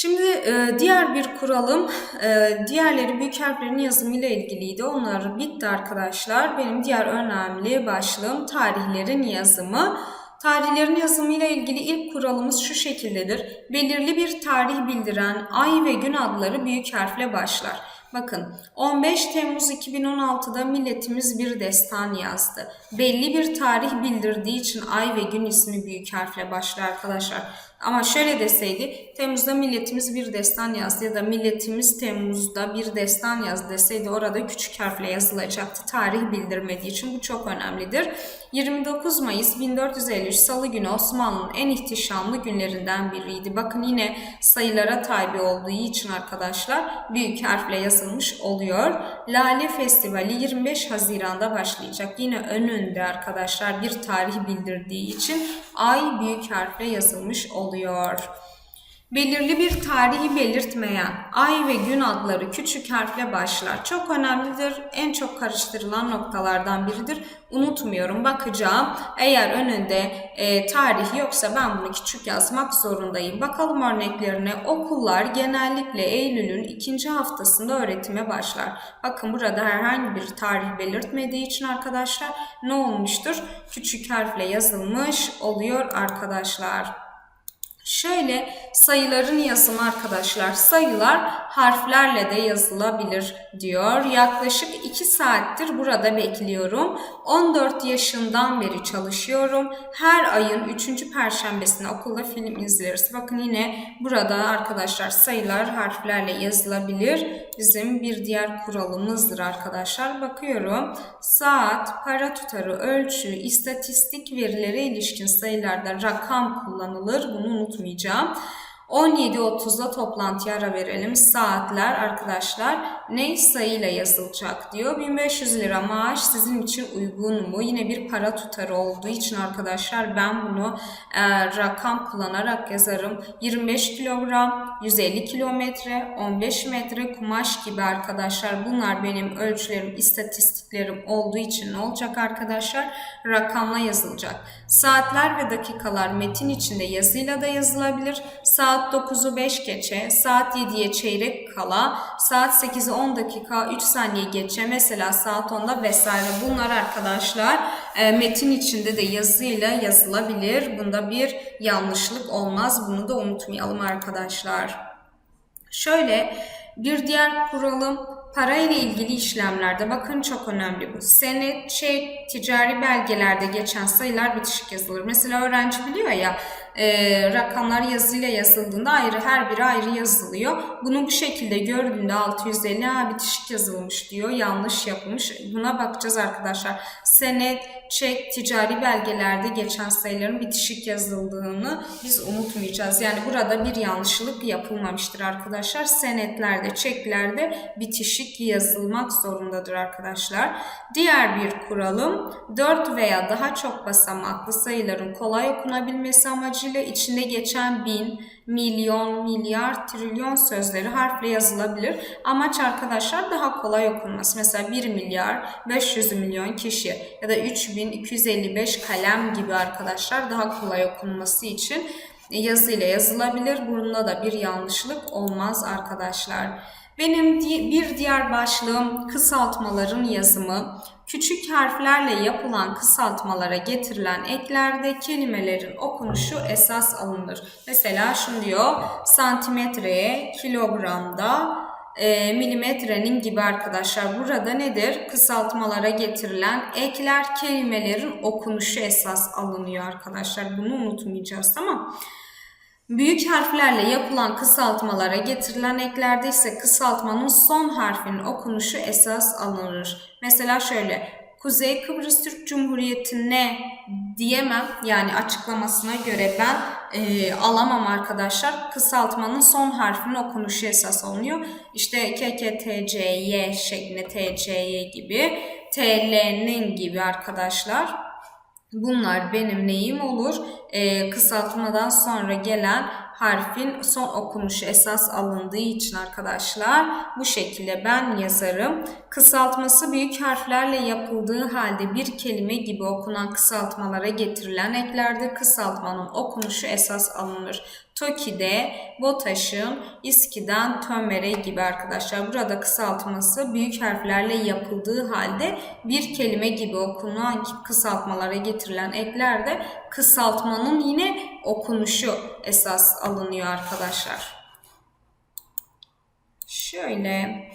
Şimdi e, diğer bir kuralım, e, diğerleri büyük harflerin yazımı ile ilgiliydi. Onlar bitti arkadaşlar. Benim diğer önemli başlığım tarihlerin yazımı. Tarihlerin yazımı ile ilgili ilk kuralımız şu şekildedir. Belirli bir tarih bildiren ay ve gün adları büyük harfle başlar. Bakın 15 Temmuz 2016'da milletimiz bir destan yazdı. Belli bir tarih bildirdiği için ay ve gün ismi büyük harfle başlar arkadaşlar. Ama şöyle deseydi Temmuz'da milletimiz bir destan yazdı ya da milletimiz Temmuz'da bir destan yazdı deseydi orada küçük harfle yazılacaktı. Tarih bildirmediği için bu çok önemlidir. 29 Mayıs 1453 Salı günü Osmanlı'nın en ihtişamlı günlerinden biriydi. Bakın yine sayılara tabi olduğu için arkadaşlar büyük harfle yazılmış oluyor. Lale Festivali 25 Haziran'da başlayacak. Yine önünde arkadaşlar bir tarih bildirdiği için ay büyük harfle yazılmış oluyor. Belirli bir tarihi belirtmeyen ay ve gün adları küçük harfle başlar. Çok önemlidir. En çok karıştırılan noktalardan biridir. Unutmuyorum. Bakacağım. Eğer önünde e, tarih yoksa ben bunu küçük yazmak zorundayım. Bakalım örneklerine. Okullar genellikle Eylül'ün ikinci haftasında öğretime başlar. Bakın burada herhangi bir tarih belirtmediği için arkadaşlar ne olmuştur? Küçük harfle yazılmış oluyor arkadaşlar. Şöyle sayıların yazımı arkadaşlar. Sayılar harflerle de yazılabilir diyor. Yaklaşık 2 saattir burada bekliyorum. 14 yaşından beri çalışıyorum. Her ayın 3. perşembesinde okulda film izleriz. Bakın yine burada arkadaşlar sayılar harflerle yazılabilir. Bizim bir diğer kuralımızdır arkadaşlar. Bakıyorum. Saat, para tutarı, ölçü, istatistik verilere ilişkin sayılarda rakam kullanılır. Bunu unutmayacağım. 17.30'da toplantıya ara verelim. Saatler arkadaşlar ne sayıyla yazılacak diyor. 1500 lira maaş sizin için uygun mu? Yine bir para tutarı olduğu için arkadaşlar ben bunu e, rakam kullanarak yazarım. 25 kilogram, 150 kilometre, 15 metre kumaş gibi arkadaşlar. Bunlar benim ölçülerim, istatistiklerim olduğu için ne olacak arkadaşlar? Rakamla yazılacak. Saatler ve dakikalar metin içinde yazıyla da yazılabilir. Saat 9'u 5 geçe, saat 7'ye çeyrek kala, saat 8'i 10 dakika 3 saniye geçe mesela saat 10'da vesaire bunlar arkadaşlar e, metin içinde de yazıyla yazılabilir. Bunda bir yanlışlık olmaz. Bunu da unutmayalım arkadaşlar. Şöyle bir diğer kuralım Para ile ilgili işlemlerde bakın çok önemli bu. Senet, çek, ticari belgelerde geçen sayılar bitişik yazılır. Mesela öğrenci biliyor ya e, rakamlar yazıyla yazıldığında ayrı her biri ayrı yazılıyor. Bunu bu şekilde gördüğünde 650 ha bitişik yazılmış diyor. Yanlış yapılmış. Buna bakacağız arkadaşlar. Senet, çek, ticari belgelerde geçen sayıların bitişik yazıldığını biz unutmayacağız. Yani burada bir yanlışlık yapılmamıştır arkadaşlar. Senetlerde, çeklerde bitişik yazılmak zorundadır arkadaşlar. Diğer bir kuralım 4 veya daha çok basamaklı sayıların kolay okunabilmesi amacıyla içinde geçen bin, milyon, milyar, trilyon sözleri harfle yazılabilir. Amaç arkadaşlar daha kolay okunması. Mesela 1 milyar 500 milyon kişi ya da 3255 kalem gibi arkadaşlar daha kolay okunması için yazıyla yazılabilir. Bunda da bir yanlışlık olmaz arkadaşlar. Benim bir diğer başlığım kısaltmaların yazımı. Küçük harflerle yapılan kısaltmalara getirilen eklerde kelimelerin okunuşu esas alınır. Mesela şunu diyor santimetreye, kilogramda, e, milimetrenin gibi arkadaşlar. Burada nedir? Kısaltmalara getirilen ekler kelimelerin okunuşu esas alınıyor arkadaşlar. Bunu unutmayacağız tamam Büyük harflerle yapılan kısaltmalara getirilen eklerde ise kısaltmanın son harfinin okunuşu esas alınır. Mesela şöyle Kuzey Kıbrıs Türk Cumhuriyeti'ne diyemem. Yani açıklamasına göre ben e, alamam arkadaşlar. Kısaltmanın son harfinin okunuşu esas alınıyor. İşte KKTCY şeklinde TCY gibi, TL'nin gibi arkadaşlar. Bunlar benim neyim olur? Ee, kısaltmadan sonra gelen harfin son okunuşu esas alındığı için arkadaşlar bu şekilde ben yazarım. Kısaltması büyük harflerle yapıldığı halde bir kelime gibi okunan kısaltmalara getirilen eklerde kısaltmanın okunuşu esas alınır. Toki'de, BOTAŞ'ın, İSKİ'den TÖMER'e gibi arkadaşlar. Burada kısaltması büyük harflerle yapıldığı halde bir kelime gibi okunan kısaltmalara getirilen eklerde kısaltmanın yine okunuşu esas alınıyor arkadaşlar. Şöyle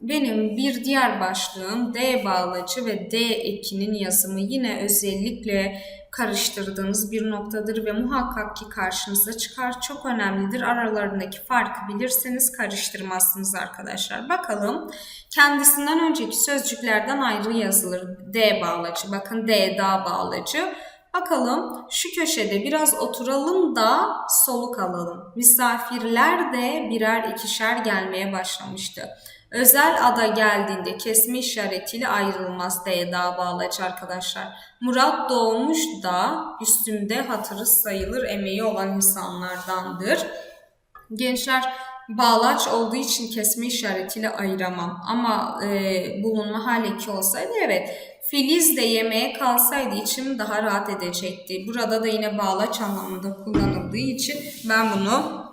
benim bir diğer başlığım D bağlacı ve D ekinin yazımı yine özellikle karıştırdığınız bir noktadır ve muhakkak ki karşınıza çıkar. Çok önemlidir. Aralarındaki farkı bilirseniz karıştırmazsınız arkadaşlar. Bakalım kendisinden önceki sözcüklerden ayrı yazılır. D bağlacı. Bakın D da bağlacı. Bakalım şu köşede biraz oturalım da soluk alalım. Misafirler de birer ikişer gelmeye başlamıştı. Özel ada geldiğinde kesme işaretiyle ayrılmaz diye daha bağlaç arkadaşlar. Murat doğmuş da üstümde hatırı sayılır emeği olan insanlardandır. Gençler bağlaç olduğu için kesme işaretiyle ayıramam. Ama e, bulunma hal eki olsaydı evet. Filiz de yemeğe kalsaydı içim daha rahat edecekti. Burada da yine bağlaç anlamında kullanıldığı için ben bunu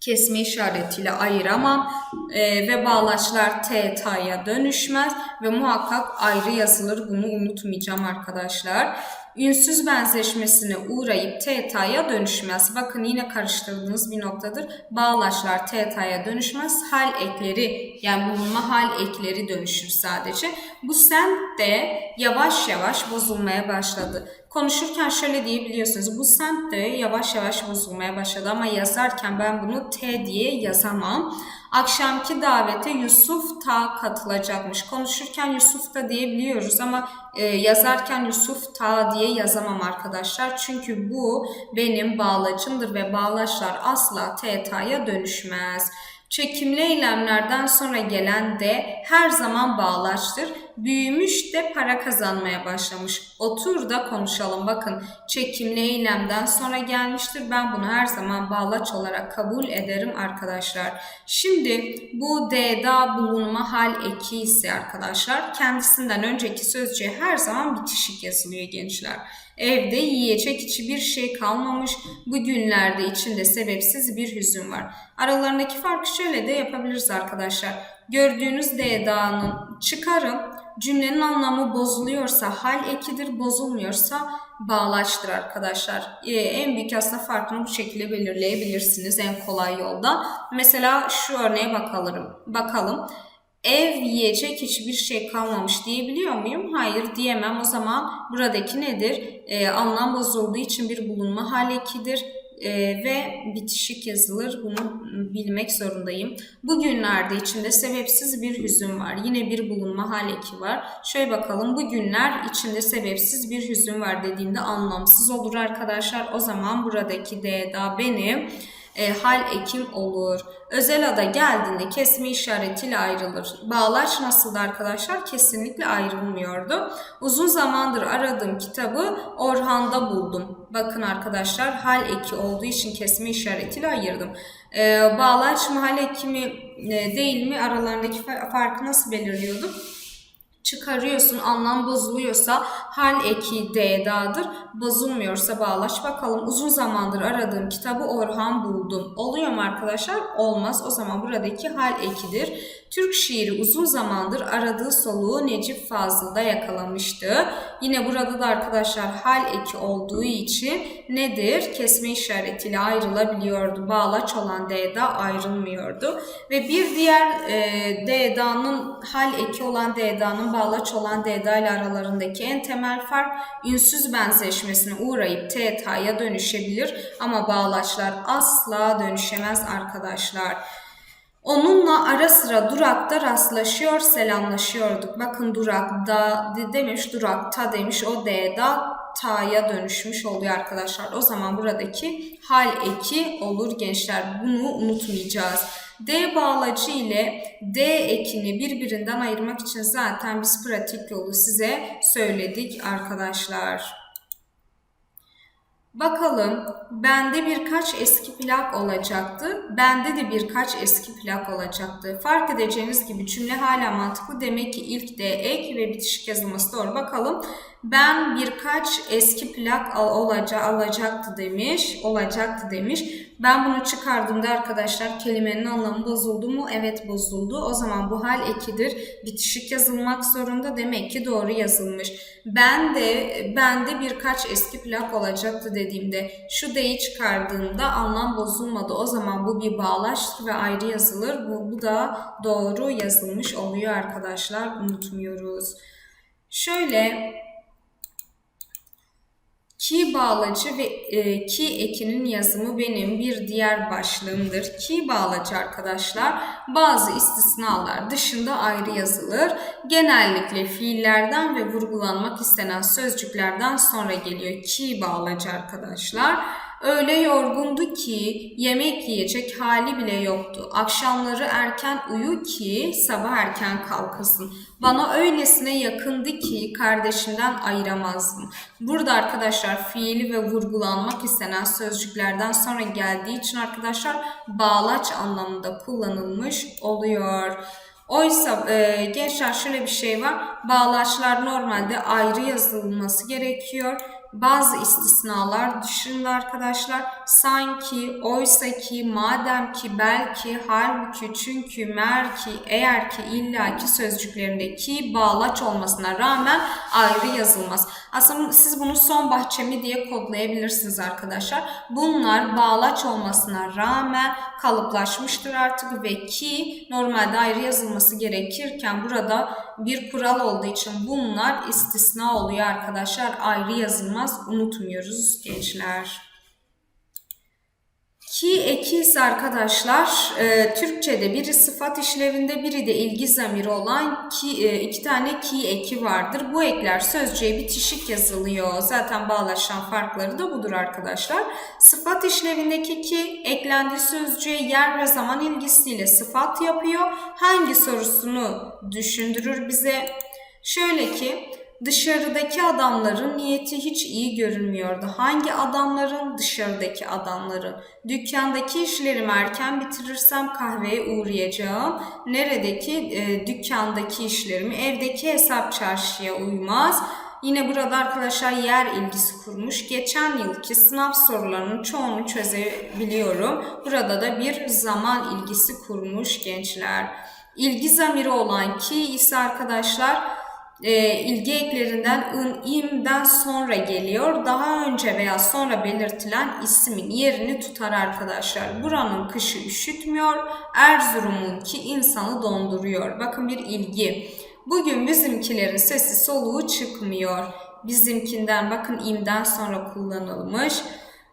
kesme işaretiyle ayıramam e, ve bağlaçlar T, T'ya dönüşmez ve muhakkak ayrı yazılır. Bunu unutmayacağım arkadaşlar. Ünsüz benzeşmesine uğrayıp TT'ya dönüşmez. Bakın yine karıştırdığınız bir noktadır. Bağlaçlar TT'ya dönüşmez. Hal ekleri yani bulunma hal ekleri dönüşür sadece. Bu semt de yavaş yavaş bozulmaya başladı. Konuşurken şöyle diyebiliyorsunuz. Bu semt de yavaş yavaş bozulmaya başladı ama yazarken ben bunu T diye yazamam. Akşamki davete Yusuf ta katılacakmış. Konuşurken Yusuf da diyebiliyoruz ama e, yazarken Yusuf ta diye yazamam arkadaşlar. Çünkü bu benim bağlacımdır ve bağlaçlar asla T ta'ya dönüşmez. Çekimli eylemlerden sonra gelen de her zaman bağlaçtır. Büyümüş de para kazanmaya başlamış. Otur da konuşalım. Bakın çekimli eylemden sonra gelmiştir. Ben bunu her zaman bağlaç olarak kabul ederim arkadaşlar. Şimdi bu D'da bulunma hal eki ise arkadaşlar kendisinden önceki sözcüğe her zaman bitişik yazılıyor gençler. Evde yiyecek içi bir şey kalmamış. Bu günlerde içinde sebepsiz bir hüzün var. Aralarındaki farkı şöyle de yapabiliriz arkadaşlar. Gördüğünüz D'da'nın çıkarım cümlenin anlamı bozuluyorsa hal ekidir, bozulmuyorsa bağlaçtır arkadaşlar. Ee, en büyük aslında farkını bu şekilde belirleyebilirsiniz en kolay yolda. Mesela şu örneğe bakalım. Bakalım ev yiyecek hiçbir şey kalmamış diyebiliyor muyum? Hayır diyemem. O zaman buradaki nedir? Ee, anlam bozulduğu için bir bulunma hal ekidir e, ve bitişik yazılır. Bunu bilmek zorundayım. Bugünlerde içinde sebepsiz bir hüzün var. Yine bir bulunma hal eki var. Şöyle bakalım. Bugünler içinde sebepsiz bir hüzün var dediğinde anlamsız olur arkadaşlar. O zaman buradaki D da benim e, hal ekim olur. Özel ada geldiğinde kesme işaretiyle ayrılır. Bağlaç nasıldı arkadaşlar? Kesinlikle ayrılmıyordu. Uzun zamandır aradığım kitabı Orhan'da buldum. Bakın arkadaşlar hal eki olduğu için kesme işaretiyle ayırdım. E, bağlaç mı hal eki mi e, değil mi aralarındaki farkı nasıl belirliyorduk? Çıkarıyorsun anlam bozuluyorsa hal eki D'dadır. Bozulmuyorsa bağlaç bakalım. Uzun zamandır aradığım kitabı Orhan buldum. Oluyor mu arkadaşlar? Olmaz. O zaman buradaki hal ekidir. Türk şiiri uzun zamandır aradığı soluğu Necip Fazıl'da yakalamıştı. Yine burada da arkadaşlar hal eki olduğu için nedir? Kesme işaretiyle ayrılabiliyordu. Bağlaç olan D'da ayrılmıyordu. Ve bir diğer e, D'da'nın hal eki olan D'da'nın bağlaç olan D'da ile aralarındaki en temel fark ünsüz benzeşmesine uğrayıp TT'ya dönüşebilir ama bağlaçlar asla dönüşemez arkadaşlar. Onunla ara sıra durakta rastlaşıyor, selamlaşıyorduk. Bakın durakta demiş, durakta demiş, o D'da ta'ya dönüşmüş oluyor arkadaşlar. O zaman buradaki hal eki olur gençler. Bunu unutmayacağız. D bağlacı ile D ekini birbirinden ayırmak için zaten biz pratik yolu size söyledik arkadaşlar. Bakalım bende birkaç eski plak olacaktı. Bende de birkaç eski plak olacaktı. Fark edeceğiniz gibi cümle hala mantıklı. Demek ki ilk D ek ve bitişik yazılması doğru. Bakalım Ben birkaç eski plak al, olaca, alacaktı demiş. Olacaktı demiş. Ben bunu çıkardığımda arkadaşlar kelimenin anlamı bozuldu mu? Evet bozuldu. O zaman bu hal ekidir. Bitişik yazılmak zorunda. Demek ki doğru yazılmış. Ben de ben de birkaç eski plak olacaktı dediğimde şu deyi çıkardığımda anlam bozulmadı. O zaman bu bir bağlaçtır ve ayrı yazılır. Bu, bu da doğru yazılmış oluyor arkadaşlar. Unutmuyoruz. Şöyle Ki bağlacı ve e, ki ekinin yazımı benim bir diğer başlığımdır. Ki bağlacı arkadaşlar bazı istisnalar dışında ayrı yazılır. Genellikle fiillerden ve vurgulanmak istenen sözcüklerden sonra geliyor ki bağlacı arkadaşlar. Öyle yorgundu ki yemek yiyecek hali bile yoktu. Akşamları erken uyu ki sabah erken kalkasın. Bana öylesine yakındı ki kardeşimden ayıramazdım. Burada arkadaşlar fiili ve vurgulanmak istenen sözcüklerden sonra geldiği için arkadaşlar bağlaç anlamında kullanılmış oluyor. Oysa e, gençler şöyle bir şey var. Bağlaçlar normalde ayrı yazılması gerekiyor bazı istisnalar dışında arkadaşlar sanki, oysa ki, madem ki, belki, halbuki, çünkü, merki, eğer ki, illaki sözcüklerindeki bağlaç olmasına rağmen ayrı yazılmaz. Aslında siz bunu son bahçemi diye kodlayabilirsiniz arkadaşlar. Bunlar bağlaç olmasına rağmen kalıplaşmıştır artık ve ki normalde ayrı yazılması gerekirken burada bir kural olduğu için bunlar istisna oluyor arkadaşlar. Ayrı yazılmaz unutmuyoruz gençler. Ki eki ise arkadaşlar e, Türkçe'de biri sıfat işlevinde biri de ilgi zamiri olan ki e, iki tane ki eki vardır. Bu ekler sözcüğe bitişik yazılıyor. Zaten bağlaşan farkları da budur arkadaşlar. Sıfat işlevindeki ki eklendiği sözcüğe yer ve zaman ilgisiyle sıfat yapıyor. Hangi sorusunu düşündürür bize? Şöyle ki Dışarıdaki adamların niyeti hiç iyi görünmüyordu. Hangi adamların? Dışarıdaki adamların. Dükkandaki işlerimi erken bitirirsem kahveye uğrayacağım. Neredeki? E, dükkandaki işlerimi. Evdeki hesap çarşıya uymaz. Yine burada arkadaşlar yer ilgisi kurmuş. Geçen yılki sınav sorularının çoğunu çözebiliyorum. Burada da bir zaman ilgisi kurmuş gençler. İlgi zamiri olan ki ise arkadaşlar e, ilgi eklerinden ın, imden sonra geliyor. Daha önce veya sonra belirtilen ismin yerini tutar arkadaşlar. Buranın kışı üşütmüyor. Erzurum'un ki insanı donduruyor. Bakın bir ilgi. Bugün bizimkilerin sesi soluğu çıkmıyor. Bizimkinden bakın imden sonra kullanılmış.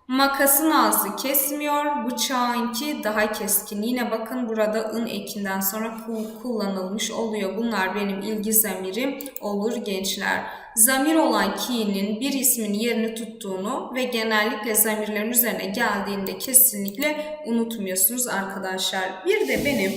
Makasın ağzı kesmiyor, bıçağınki daha keskin. Yine bakın burada ın ekinden sonra kullanılmış oluyor. Bunlar benim ilgi zamirim olur gençler. Zamir olan ki'nin bir ismin yerini tuttuğunu ve genellikle zamirlerin üzerine geldiğinde kesinlikle unutmuyorsunuz arkadaşlar. Bir de benim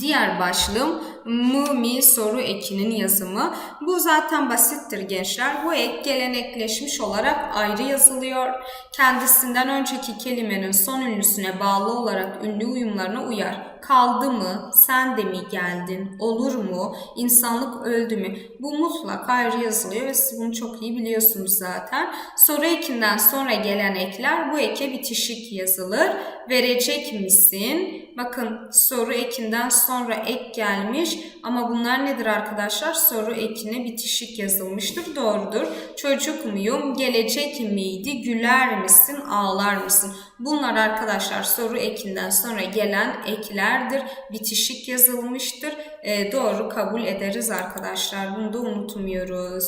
Diğer başlığım mı mi soru ekinin yazımı. Bu zaten basittir gençler. Bu ek gelenekleşmiş olarak ayrı yazılıyor. Kendisinden önceki kelimenin son ünlüsüne bağlı olarak ünlü uyumlarına uyar kaldı mı, sen de mi geldin, olur mu, insanlık öldü mü? Bu mutlak ayrı yazılıyor ve siz bunu çok iyi biliyorsunuz zaten. Soru ekinden sonra gelen ekler bu eke bitişik yazılır. Verecek misin? Bakın soru ekinden sonra ek gelmiş ama bunlar nedir arkadaşlar? Soru ekine bitişik yazılmıştır. Doğrudur. Çocuk muyum? Gelecek miydi? Güler misin? Ağlar mısın? Bunlar arkadaşlar soru ekinden sonra gelen eklerdir. Bitişik yazılmıştır. E, doğru kabul ederiz arkadaşlar. Bunu da unutmuyoruz.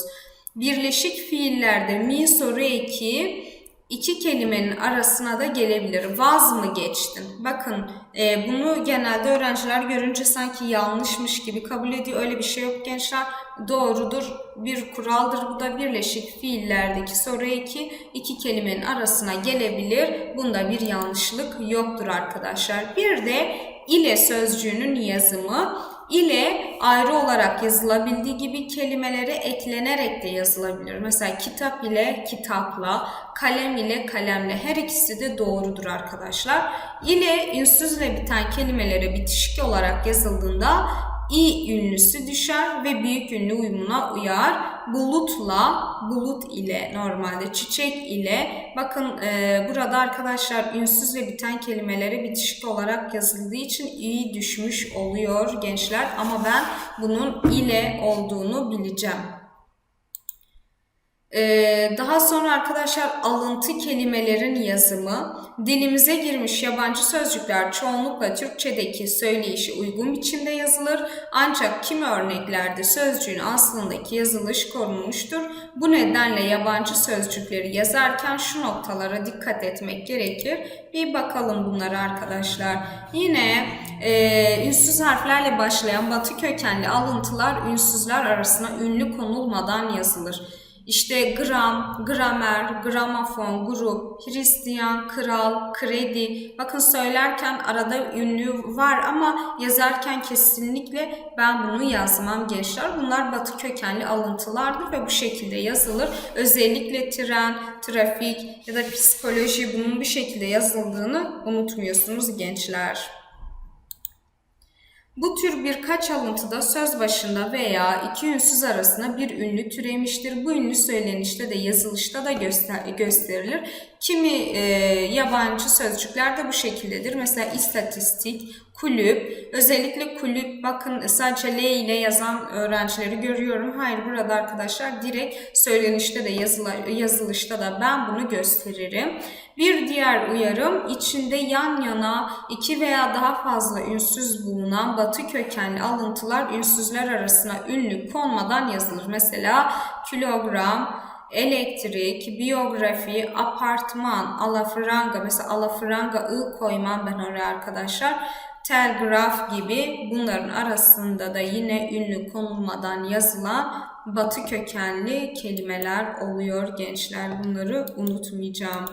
Birleşik fiillerde mi soru eki iki kelimenin arasına da gelebilir. Vaz mı geçtin? Bakın e, bunu genelde öğrenciler görünce sanki yanlışmış gibi kabul ediyor. Öyle bir şey yok gençler. Doğrudur. Bir kuraldır. Bu da birleşik fiillerdeki soru eki iki kelimenin arasına gelebilir. Bunda bir yanlışlık yoktur arkadaşlar. Bir de ile sözcüğünün yazımı ile ayrı olarak yazılabildiği gibi kelimelere eklenerek de yazılabilir. Mesela kitap ile kitapla, kalem ile kalemle her ikisi de doğrudur arkadaşlar. İle ünsüzle biten kelimelere bitişik olarak yazıldığında i ünlüsü düşer ve büyük ünlü uyumuna uyar. bulutla, bulut ile normalde çiçek ile bakın e, burada arkadaşlar ünsüz ve biten kelimeleri bitişik olarak yazıldığı için iyi düşmüş oluyor gençler ama ben bunun ile olduğunu bileceğim. Ee, daha sonra arkadaşlar alıntı kelimelerin yazımı, dilimize girmiş yabancı sözcükler çoğunlukla Türkçedeki söyleyişi uygun biçimde yazılır. Ancak kimi örneklerde sözcüğün aslındaki yazılış korunmuştur. Bu nedenle yabancı sözcükleri yazarken şu noktalara dikkat etmek gerekir. Bir bakalım bunlara arkadaşlar. Yine e, ünsüz harflerle başlayan batı kökenli alıntılar ünsüzler arasına ünlü konulmadan yazılır. İşte gram, gramer, gramofon, grup, Hristiyan, kral, kredi. Bakın söylerken arada ünlü var ama yazarken kesinlikle ben bunu yazmam gençler. Bunlar batı kökenli alıntılardır ve bu şekilde yazılır. Özellikle tren, trafik ya da psikoloji bunun bu şekilde yazıldığını unutmuyorsunuz gençler. Bu tür birkaç alıntıda söz başında veya iki ünsüz arasında bir ünlü türemiştir. Bu ünlü söylenişte de yazılışta da göster gösterilir. Kimi e, yabancı sözcükler de bu şekildedir. Mesela istatistik, kulüp, özellikle kulüp bakın sadece L ile yazan öğrencileri görüyorum. Hayır burada arkadaşlar direkt söylenişte de yazıla, yazılışta da ben bunu gösteririm. Bir diğer uyarım içinde yan yana iki veya daha fazla ünsüz bulunan batı kökenli alıntılar ünsüzler arasına ünlü konmadan yazılır. Mesela kilogram, elektrik, biyografi, apartman, alafranga mesela alafranga ı koymam ben oraya arkadaşlar. Telgraf gibi bunların arasında da yine ünlü konulmadan yazılan batı kökenli kelimeler oluyor gençler. Bunları unutmayacağım.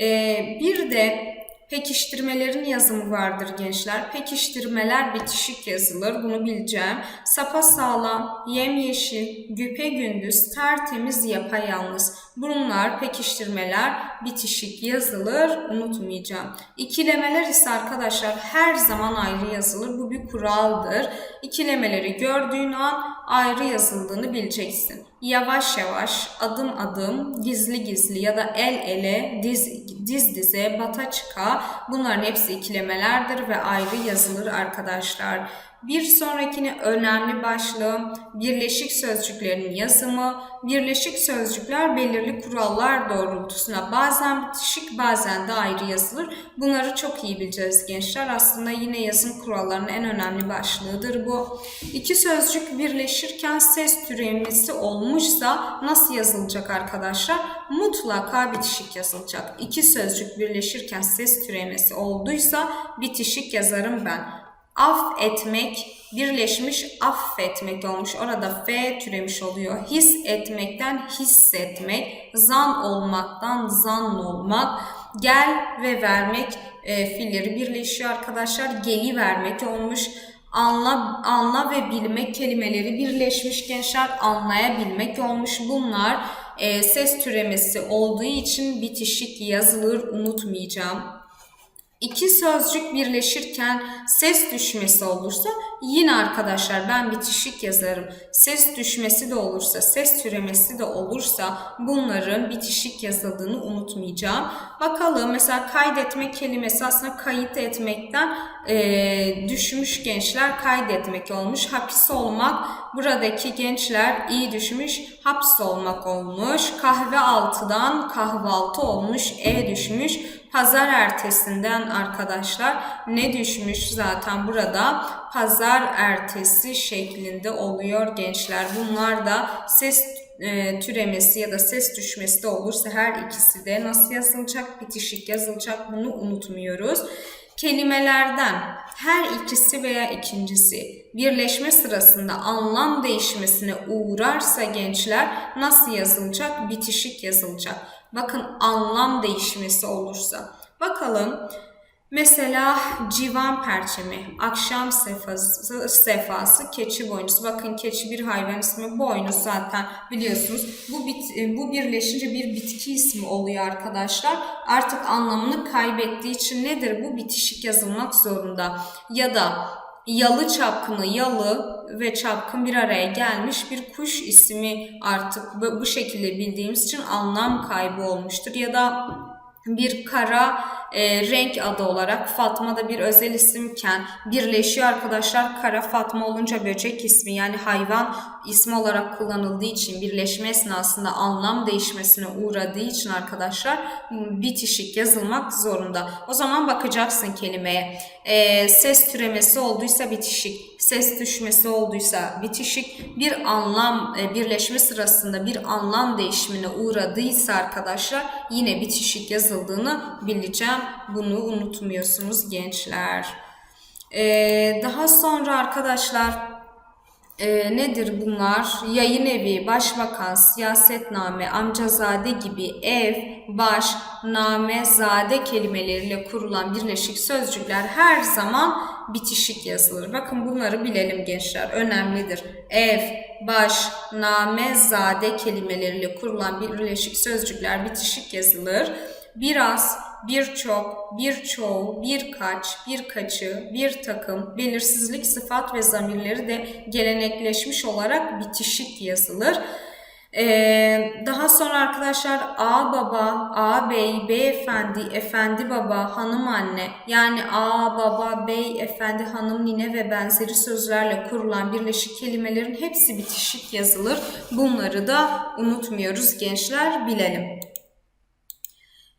Ee, bir de Pekiştirmelerin yazımı vardır gençler. Pekiştirmeler bitişik yazılır. Bunu bileceğim. Sapa sağlam, yemyeşil, güpe gündüz, tertemiz, yapayalnız. Bunlar pekiştirmeler bitişik yazılır. Unutmayacağım. İkilemeler ise arkadaşlar her zaman ayrı yazılır. Bu bir kuraldır. İkilemeleri gördüğün an ayrı yazıldığını bileceksin. Yavaş yavaş, adım adım, gizli gizli ya da el ele, diz, diz dize, bata çıka bunların hepsi ikilemelerdir ve ayrı yazılır arkadaşlar. Bir sonrakini önemli başlığı birleşik sözcüklerin yazımı. Birleşik sözcükler belirli kurallar doğrultusuna bazen bitişik bazen de ayrı yazılır. Bunları çok iyi bileceğiz gençler. Aslında yine yazım kurallarının en önemli başlığıdır bu. İki sözcük birleşirken ses türemlisi olmuşsa nasıl yazılacak arkadaşlar? Mutlaka bitişik yazılacak. İki sözcük birleşirken ses türemesi olduysa bitişik yazarım ben af etmek birleşmiş affetmek olmuş. Orada f türemiş oluyor. His etmekten hissetmek, zan olmaktan zan olmak, gel ve vermek e, fiilleri birleşiyor arkadaşlar. Geli vermek olmuş. Anla, anla ve bilmek kelimeleri birleşmiş gençler anlayabilmek olmuş. Bunlar e, ses türemesi olduğu için bitişik yazılır unutmayacağım. İki sözcük birleşirken ses düşmesi olursa yine arkadaşlar ben bitişik yazarım. Ses düşmesi de olursa, ses türemesi de olursa bunların bitişik yazıldığını unutmayacağım. Bakalım mesela kaydetmek kelimesi aslında kayıt etmekten e, düşmüş gençler kaydetmek olmuş. Hapis olmak buradaki gençler iyi düşmüş hapis olmak olmuş. Kahve altıdan kahvaltı olmuş e düşmüş. Pazar ertesinden arkadaşlar ne düşmüş zaten burada pazar ertesi şeklinde oluyor gençler. Bunlar da ses e, türemesi ya da ses düşmesi de olursa her ikisi de nasıl yazılacak bitişik yazılacak bunu unutmuyoruz. Kelimelerden her ikisi veya ikincisi birleşme sırasında anlam değişmesine uğrarsa gençler nasıl yazılacak? Bitişik yazılacak. Bakın anlam değişmesi olursa. Bakalım Mesela civan perçemi, akşam sefası, sefası, keçi boynuzu. Bakın keçi bir hayvan ismi, boynuz zaten biliyorsunuz. Bu bit, bu birleşince bir bitki ismi oluyor arkadaşlar. Artık anlamını kaybettiği için nedir? Bu bitişik yazılmak zorunda. Ya da yalı çapkını yalı ve çapkın bir araya gelmiş bir kuş ismi artık bu şekilde bildiğimiz için anlam kaybı olmuştur. Ya da bir kara e, renk adı olarak Fatma da bir özel isimken birleşiyor arkadaşlar. Kara Fatma olunca böcek ismi yani hayvan ismi olarak kullanıldığı için birleşme esnasında anlam değişmesine uğradığı için arkadaşlar bitişik yazılmak zorunda. O zaman bakacaksın kelimeye. E, ses türemesi olduysa bitişik, ses düşmesi olduysa bitişik, bir anlam e, birleşme sırasında bir anlam değişimine uğradıysa arkadaşlar yine bitişik yazıldığını bileceğim. Bunu unutmuyorsunuz gençler. Ee, daha sonra arkadaşlar e, nedir bunlar? Yayın evi, başbakan, siyasetname, amcazade gibi ev, baş, name, zade kelimeleriyle kurulan birleşik sözcükler her zaman bitişik yazılır. Bakın bunları bilelim gençler. Önemlidir. Ev, baş, name, zade kelimeleriyle kurulan birleşik sözcükler bitişik yazılır. Biraz, birçok, birçoğu, birkaç, birkaçı, bir takım, belirsizlik sıfat ve zamirleri de gelenekleşmiş olarak bitişik yazılır. Ee, daha sonra arkadaşlar a baba, a bey, beyefendi, efendi baba, hanım anne yani a baba, bey, efendi, hanım, nine ve benzeri sözlerle kurulan birleşik kelimelerin hepsi bitişik yazılır. Bunları da unutmuyoruz gençler bilelim.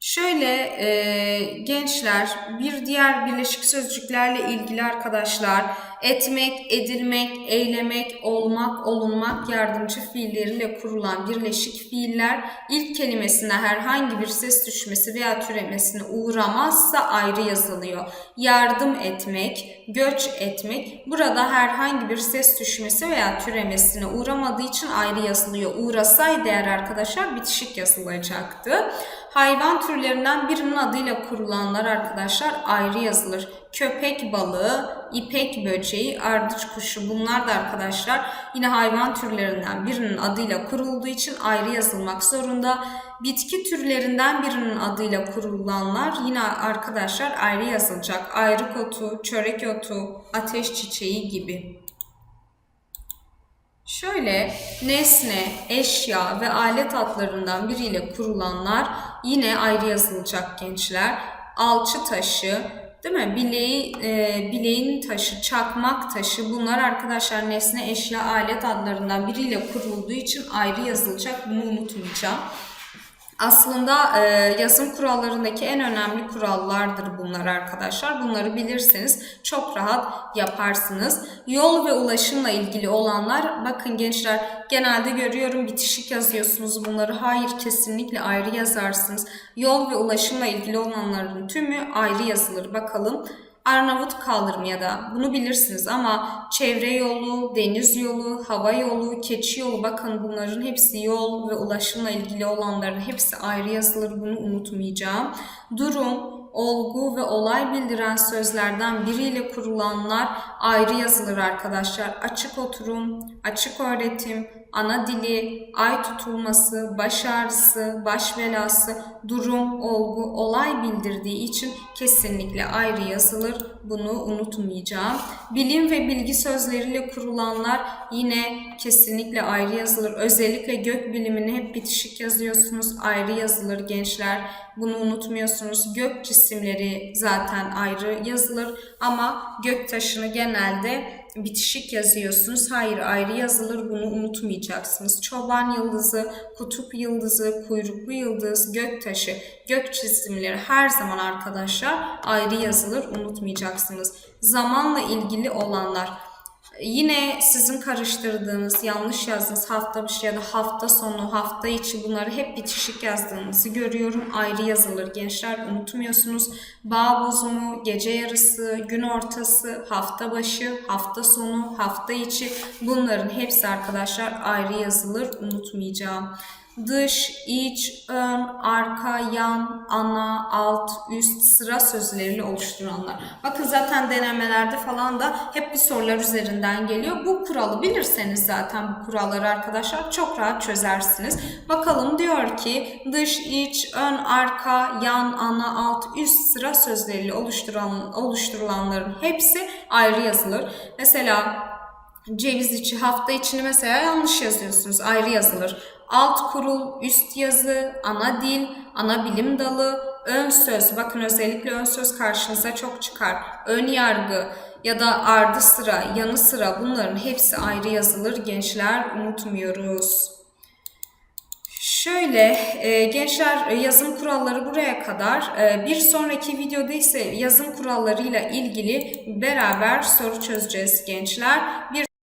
Şöyle e, gençler bir diğer birleşik sözcüklerle ilgili arkadaşlar etmek, edilmek, eylemek, olmak, olunmak yardımcı fiilleriyle kurulan birleşik fiiller ilk kelimesine herhangi bir ses düşmesi veya türemesine uğramazsa ayrı yazılıyor. Yardım etmek, göç etmek burada herhangi bir ses düşmesi veya türemesine uğramadığı için ayrı yazılıyor. Uğrasaydı eğer arkadaşlar bitişik yazılacaktı. Hayvan türlerinden birinin adıyla kurulanlar arkadaşlar ayrı yazılır. Köpek balığı, ipek böceği, ardıç kuşu bunlar da arkadaşlar yine hayvan türlerinden birinin adıyla kurulduğu için ayrı yazılmak zorunda. Bitki türlerinden birinin adıyla kurulanlar yine arkadaşlar ayrı yazılacak. Ayrık otu, çörek otu, ateş çiçeği gibi. Şöyle nesne, eşya ve alet adlarından biriyle kurulanlar yine ayrı yazılacak gençler. Alçı taşı, değil mi? Bileği, e, bileğin taşı, çakmak taşı bunlar arkadaşlar nesne, eşya, alet adlarından biriyle kurulduğu için ayrı yazılacak. Bunu unutmayacağım. Aslında e, yazım kurallarındaki en önemli kurallardır bunlar arkadaşlar. Bunları bilirseniz çok rahat yaparsınız. Yol ve ulaşımla ilgili olanlar bakın gençler genelde görüyorum bitişik yazıyorsunuz bunları. Hayır kesinlikle ayrı yazarsınız. Yol ve ulaşımla ilgili olanların tümü ayrı yazılır. Bakalım. Arnavut kaldırımı ya da bunu bilirsiniz ama çevre yolu, deniz yolu, hava yolu, keçi yolu bakın bunların hepsi yol ve ulaşımla ilgili olanların hepsi ayrı yazılır bunu unutmayacağım. Durum, olgu ve olay bildiren sözlerden biriyle kurulanlar ayrı yazılır arkadaşlar. Açık oturum, açık öğretim, ana dili, ay tutulması, baş ağrısı, baş belası, durum, olgu, olay bildirdiği için kesinlikle ayrı yazılır. Bunu unutmayacağım. Bilim ve bilgi sözleriyle kurulanlar yine kesinlikle ayrı yazılır. Özellikle gök bilimini hep bitişik yazıyorsunuz. Ayrı yazılır gençler. Bunu unutmuyorsunuz. Gök cisimleri zaten ayrı yazılır ama gök taşını genelde bitişik yazıyorsunuz. Hayır ayrı yazılır bunu unutmayacaksınız. Çoban yıldızı, kutup yıldızı, kuyruklu yıldız, göktaşı, gök cisimleri her zaman arkadaşlar ayrı yazılır unutmayacaksınız. Zamanla ilgili olanlar Yine sizin karıştırdığınız, yanlış yazdığınız hafta başı ya da hafta sonu, hafta içi bunları hep bitişik yazdığınızı görüyorum. Ayrı yazılır gençler unutmuyorsunuz. Bağ bozumu, gece yarısı, gün ortası, hafta başı, hafta sonu, hafta içi bunların hepsi arkadaşlar ayrı yazılır unutmayacağım. Dış, iç, ön, arka, yan, ana, alt, üst, sıra sözleriyle oluşturanlar. Bakın zaten denemelerde falan da hep bu sorular üzerinden geliyor. Bu kuralı bilirseniz zaten bu kuralları arkadaşlar çok rahat çözersiniz. Bakalım diyor ki dış, iç, ön, arka, yan, ana, alt, üst sıra sözleriyle oluşturan, oluşturulanların hepsi ayrı yazılır. Mesela ceviz içi hafta içini mesela yanlış yazıyorsunuz. Ayrı yazılır. Alt kurul, üst yazı, ana dil, ana bilim dalı, ön söz. Bakın özellikle ön söz karşınıza çok çıkar. Ön yargı ya da ardı sıra, yanı sıra bunların hepsi ayrı yazılır. Gençler unutmuyoruz. Şöyle e, gençler e, yazım kuralları buraya kadar. E, bir sonraki videoda ise yazım kurallarıyla ilgili beraber soru çözeceğiz gençler. Bir